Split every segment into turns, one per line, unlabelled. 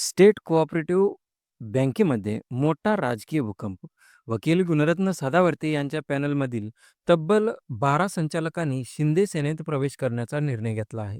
State cooperative बँकेमध्ये मोठा राजकीय भूकंप. वकील गुणरत्न सदावर्ते यांच्या पॅनलमधील तब्बल 12 संचालकांनी शिंदे सेनेत प्रवेश करण्याचा निर्णय घेतला आहे.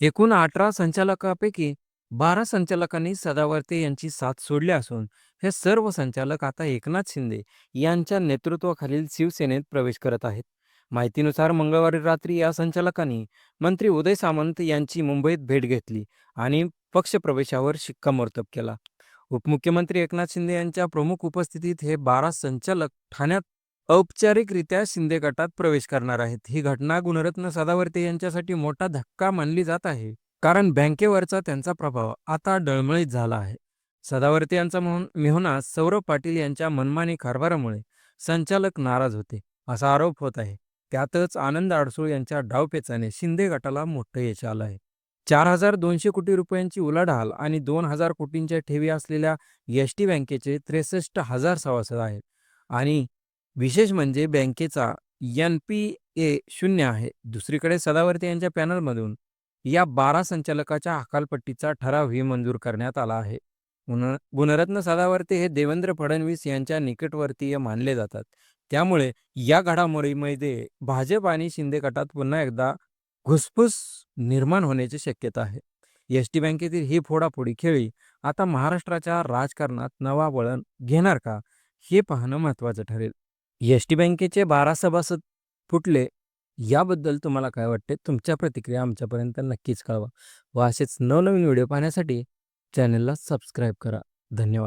एकूण अठरा संचालकापैकी बारा संचालकांनी सदावर्ते यांची साथ सोडली असून हे सर्व संचालक आता एकनाथ शिंदे यांच्या नेतृत्वाखालील शिवसेनेत प्रवेश करत आहेत. माहितीनुसार मंगळवारी रात्री या संचालकांनी मंत्री उदय सामंत यांची मुंबईत भेट घेतली आणि पक्षप्रवेशावर शिक्कामोर्तब केला. उपमुख्यमंत्री एकनाथ शिंदे यांच्या प्रमुख उपस्थितीत हे 12 संचालक ठाण्यात औपचारिकरित्या शिंदे गटात प्रवेश करणार आहेत. ही घटना गुणरत्न सदावर्ते यांच्यासाठी मोठा धक्का मानली जात आहे. कारण बँकेवरचा त्यांचा प्रभाव आता डळमळीत झाला आहे. सदावर्ते यांचा मेहुना सौरभ पाटील यांच्या मनमानी कारभारामुळे संचालक नाराज होते, असा आरोप होत आहे. त्यातच आनंद अडसूळ यांच्या डावपेचाने शिंदे गटाला मोठं यश आलं आहे. चार हजार दोनशे कोटी रुपयांची उलाढाल आणि दोन हजार कोटींच्या ठेवी असलेल्या एसटी बँकेचे त्रेसष्ट हजार सभासद आहेत आणि विशेष म्हणजे बँकेचा एन-पी-ए शून्य आहे. दुसरीकडे सदावर्ती यांच्या पॅनलमधून या 12 संचालकाच्या हकालपट्टीचा ठरावही मंजूर करण्यात आला आहे. गुण गुणरत्न सदावर्ते हे देवेंद्र फडणवीस यांच्या निकटवर्तीय मानले जातात. त्यामुळे या घडामोडीमध्ये भाजप आणि शिंदे गटात पुन्हा एकदा घुसफूस निर्माण होण्याची शक्यता आहे. एसटी बँकेतील ही फोडाफोडी खेळी आता महाराष्ट्राच्या राजकारणात नवा वळण घेणार का, हे पाहणं महत्त्वाचं ठरेल. एसटी बँकेचे 12 सभासद फुटले याबद्दल तुम्हाला काय वाटते? तुमच्या प्रतिक्रिया आमच्यापर्यंत नक्कीच कळवा व असेच नवनवीन व्हिडिओ पाहण्यासाठी चॅनलला सबस्क्राईब करा. धन्यवाद.